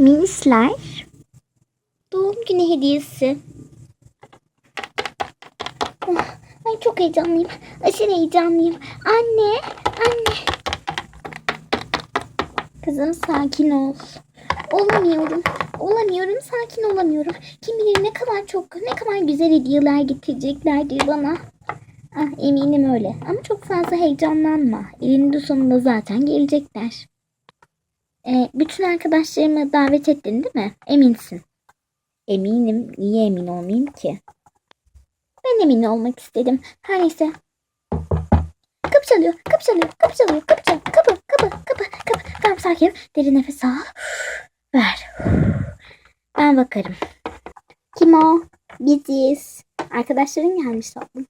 Minisler. Doğum günü hediyesi. Ah, Ay çok heyecanlıyım. Aşırı heyecanlıyım. Anne, anne. Kızım sakin ol. Olamıyorum. Olamıyorum. Sakin olamıyorum. Kim bilir ne kadar çok, ne kadar güzel hediyeler getireceklerdir bana. Ah, eminim öyle. Ama çok fazla heyecanlanma. Elinde sonunda zaten gelecekler. Ee, bütün arkadaşlarımı davet ettin değil mi? Eminsin. Eminim. Niye emin olmayayım ki? Ben emin olmak istedim. Her neyse. Kapı çalıyor, kapı çalıyor, kapı çalıyor, kapı çalıyor, kapı, kapı, kapı, kapı. Tamam sakin. Derin nefes al. Ver. Ben bakarım. Kim o? Biziz. Arkadaşların gelmiş tatlım.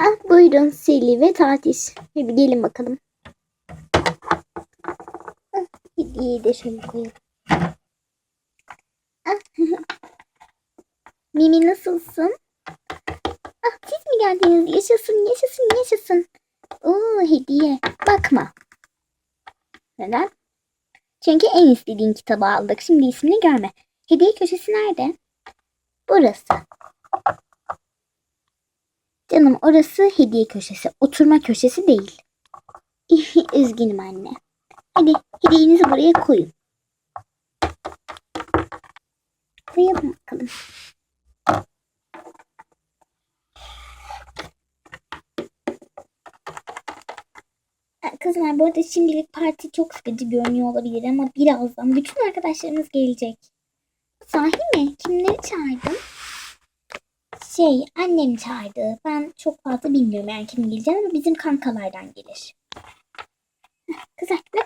Ah buyurun Seli ve Tatiş. Hadi gelin bakalım. Ah, Hediyeyi de şöyle koyalım. Ah, Mimi nasılsın? Ah siz mi geldiniz? Yaşasın, yaşasın, yaşasın. Oo hediye. Bakma. Neden? Çünkü en istediğin kitabı aldık. Şimdi ismini görme. Hediye köşesi nerede? Burası. Canım orası hediye köşesi. Oturma köşesi değil. Üzgünüm anne. Hadi hediyenizi buraya koyun. Koyalım bakalım. Ee, Kızlar bu arada şimdilik parti çok sıkıcı görünüyor olabilir ama birazdan bütün arkadaşlarımız gelecek. Sahi mi? Kimleri çağırdın? Şey annem çağırdı. Ben çok fazla bilmiyorum yani kim geleceğini ama bizim kankalardan gelir.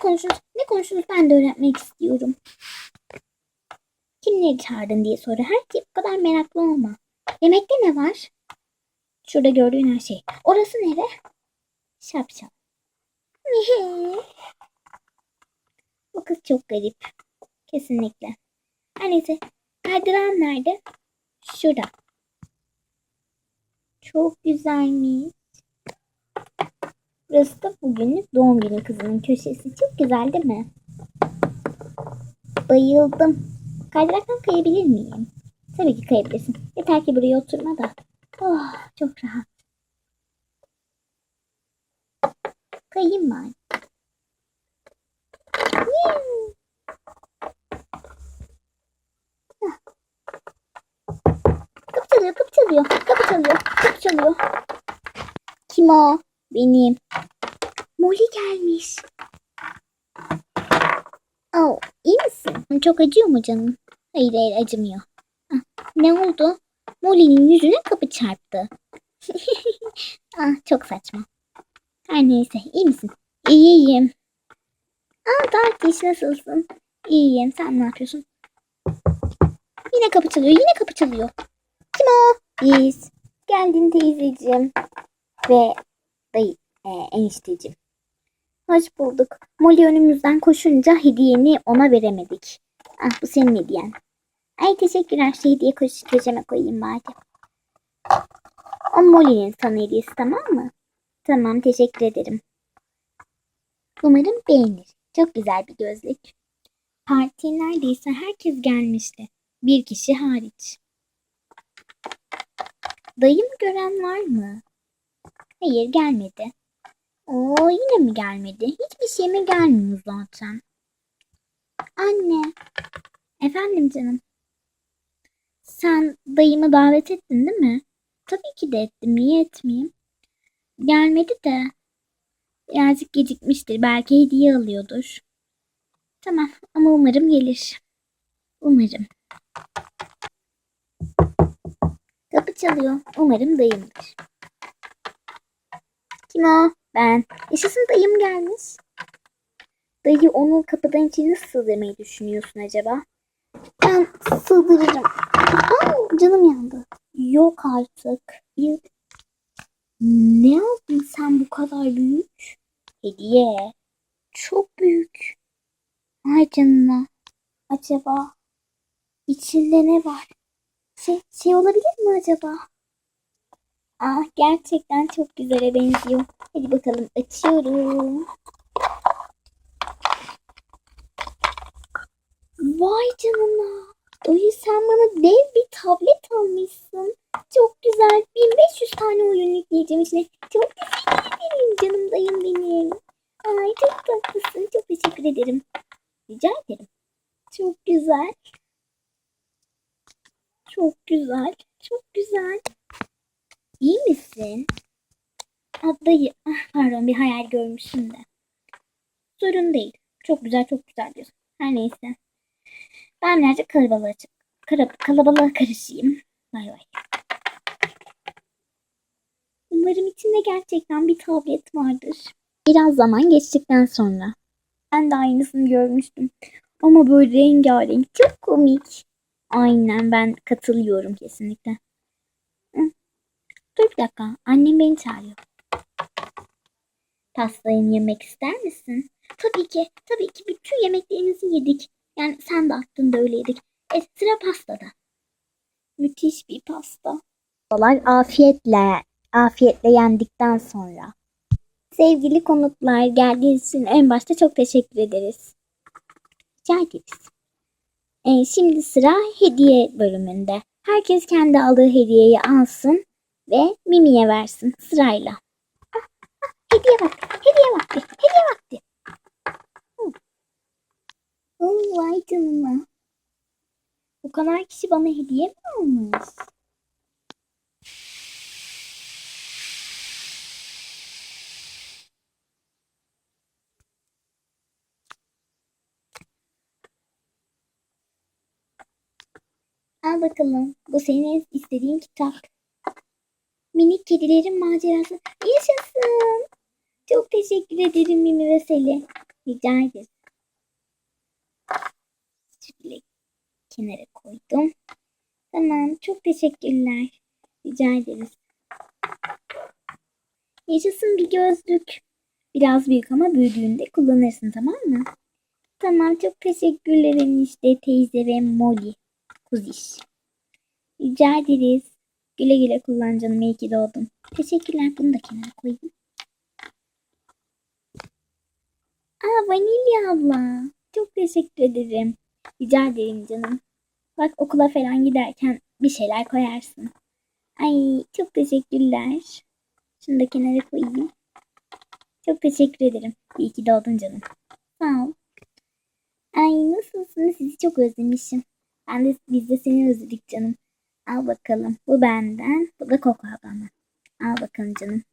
Kızlar ne konuşuyoruz ben de öğrenmek istiyorum. Kimleri çağırdın diye soru. Her şey bu kadar meraklı olma. Yemekte ne var? Şurada gördüğün her şey. Orası nere? Şapşal. Bu kız çok garip. Kesinlikle. Her neyse. Kaydıran nerede? Şurada. Çok güzelmiş. Burası da bugünlük doğum günü kızının köşesi. Çok güzel değil mi? Bayıldım. Kaydıraktan kayabilir miyim? Tabii ki kayabilirsin. Yeter ki buraya oturma da. Oh, çok rahat. Kayayım. Hah. Kapı çalıyor, kapı çalıyor, kapı çalıyor, kapı çalıyor. Kim o? Benim. Molly gelmiş. Oh, iyi misin? Çok acıyor mu canım? Hayır hayır acımıyor. Ah, ne oldu? Molly'nin yüzüne kapı çarptı. ah, çok saçma. Her neyse iyi misin? İyiyim. Aa Dartiş nasılsın? İyiyim. Sen ne yapıyorsun? Yine kapı çalıyor. Yine kapı çalıyor. Kim o? Biz. Geldin teyzeciğim. Ve dayı, e, enişteciğim. Hoş bulduk. Molly önümüzden koşunca hediyeni ona veremedik. Ah bu senin hediyen. Ay teşekkürler. Şu hediye köşeme koyayım bari. O Molly'nin sana hediyesi tamam mı? Tamam teşekkür ederim. Umarım beğenir. Çok güzel bir gözlük. Partiye neredeyse herkes gelmişti. Bir kişi hariç. Dayım gören var mı? Hayır gelmedi. Oo yine mi gelmedi? Hiçbir şey mi gelmiyor zaten? Anne. Efendim canım. Sen dayımı davet ettin değil mi? Tabii ki de ettim. Niye etmeyeyim? Gelmedi de. Birazcık gecikmiştir. Belki hediye alıyordur. Tamam ama umarım gelir. Umarım. Kapı çalıyor. Umarım dayımdır. Kim o? Ben. Yaşasın dayım gelmiş. Dayı onu kapıdan içine nasıl sığdırmayı düşünüyorsun acaba? Ben sığdırırım. Aa, canım yandı. Yok artık. Ne yaptın sen bu kadar büyük? Hediye. Çok büyük. Ay canına. Acaba içinde ne var? Şey, şey olabilir mi acaba? Ah gerçekten çok güzele benziyor. Hadi bakalım açıyorum. Vay canına. Dayı sen bana dev bir tablet almışsın. Çok güzel. 1500 tane oyun yükleyeceğim içine. Çok teşekkür ederim canım dayım benim. Ay çok tatlısın. Çok teşekkür ederim. Rica ederim. Çok güzel. Çok güzel. Çok güzel. İyi misin? Ah, dayı. Ah, pardon bir hayal görmüşsün de. Sorun değil. Çok güzel çok güzel diyorsun. Her neyse. Ben birazcık kalabalığa, kara- kalabalığa karışayım. Bay bay. Umarım içinde gerçekten bir tablet vardır. Biraz zaman geçtikten sonra. Ben de aynısını görmüştüm. Ama böyle rengarenk. Çok komik. Aynen ben katılıyorum kesinlikle. Dur bir dakika. Annem beni çağırıyor. Pastayı yemek ister misin? Tabii ki. Tabii ki bütün yemeklerinizi yedik. Yani sen de aklında öyle yedik. E, sıra pastada. Müthiş bir pasta. Pastalar afiyetle, afiyetle yendikten sonra. Sevgili konuklar geldiğiniz için en başta çok teşekkür ederiz. Rica ederiz. E, şimdi sıra hediye bölümünde. Herkes kendi aldığı hediyeyi alsın ve Mimi'ye versin sırayla. Hediye vakti, hediye vakti, hediye vakti. Oo, vay canına. Bu kadar kişi bana hediye mi almış? Al bakalım. Bu senin istediğin kitap. Minik kedilerin macerası. Yaşasın. Çok teşekkür ederim Mimi ve Seli. Rica ederim. Şöyle kenara koydum. Tamam. Çok teşekkürler. Rica ederiz. Yaşasın bir gözlük. Biraz büyük ama büyüdüğünde kullanırsın tamam mı? Tamam çok teşekkürler işte teyze ve Molly. Kuziş. Rica ederiz. Güle güle kullan canım. İyi ki doğdun. Teşekkürler. Bunu da kenara koyayım. Aa Vanilya abla. Çok teşekkür ederim. Rica ederim canım. Bak okula falan giderken bir şeyler koyarsın. Ay çok teşekkürler. Şunu da kenara koyayım. Çok teşekkür ederim. İyi ki doğdun canım. Sağ ol. Ay nasılsınız? Sizi çok özlemişim. Ben de biz de seni özledik canım. Al bakalım. Bu benden. Bu da Koko ablamdan. Al bakalım canım.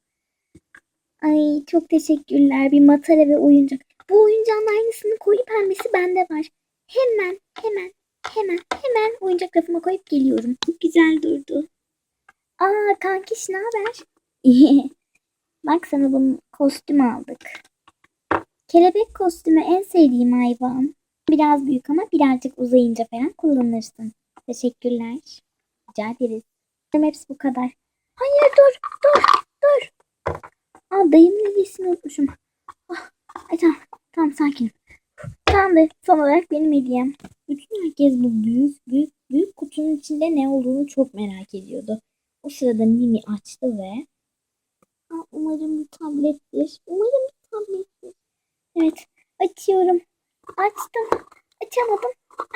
Ay çok teşekkürler. Bir matara ve oyuncak. Bu oyuncağın aynısını koyu pembesi bende var. Hemen hemen hemen hemen oyuncak rafıma koyup geliyorum. Çok güzel durdu. Aa kankiş ne haber? Bak sana bunun kostüm aldık. Kelebek kostümü en sevdiğim hayvan. Biraz büyük ama birazcık uzayınca falan kullanırsın. Teşekkürler. Rica ederiz. Hepsi bu kadar. Hayır dur dur dur. Aa dayımın hediyesini unutmuşum. Ah, ay, tamam tamam sakin. Tamam da son olarak benim hediyem. Bütün herkes bu büyük büyük büyük kutunun içinde ne olduğunu çok merak ediyordu. O sırada Mimi açtı ve Aa, umarım bir tablettir. Umarım bir tablettir. Evet açıyorum. Açtım. Açamadım.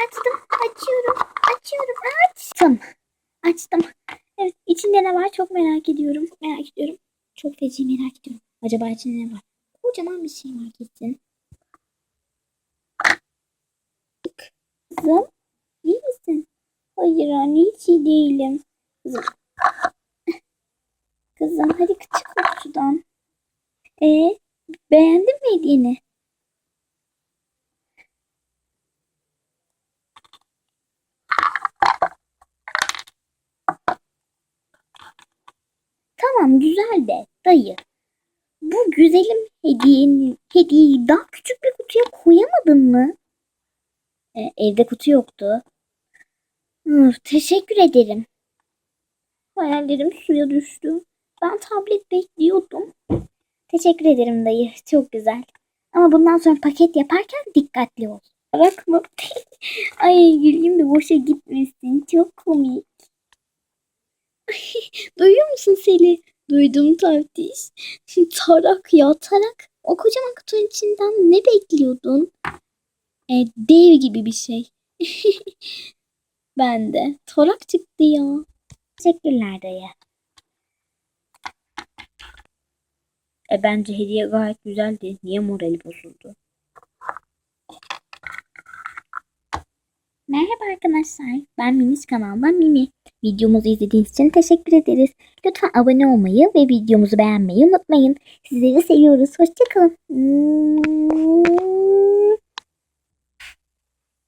Açtım. Açıyorum. Açıyorum. Açtım. Açtım. Evet içinde ne var çok merak ediyorum. Merak ediyorum. Çok feci merak ediyorum. Acaba içinde ne var? Kocaman bir şey var kesin. Kızım iyi misin? Hayır anne hiç iyi değilim. Kızım. Kızım hadi çık sudan. Ee, beğendin mi hediyeni? Tamam güzel de dayı. Bu güzelim hediyenin, hediyeyi daha küçük bir kutuya koyamadın mı? E, evde kutu yoktu. Üf, teşekkür ederim. Hayallerim suya düştü. Ben tablet bekliyordum. Teşekkür ederim dayı. Çok güzel. Ama bundan sonra paket yaparken dikkatli ol. Bakma. Ay güleyim de boşa gitmesin. Çok komik. Duyuyor musun Seli? Duydum tartış. Tarak ya tarak. O kocaman kutunun içinden ne bekliyordun? E, dev gibi bir şey. ben de. Torak çıktı ya. Teşekkürler dayı. E bence hediye gayet güzeldi. Niye morali bozuldu? Merhaba arkadaşlar. Ben Mimiş kanalından Mimi. Videomuzu izlediğiniz için teşekkür ederiz. Lütfen abone olmayı ve videomuzu beğenmeyi unutmayın. Sizleri seviyoruz. Hoşçakalın.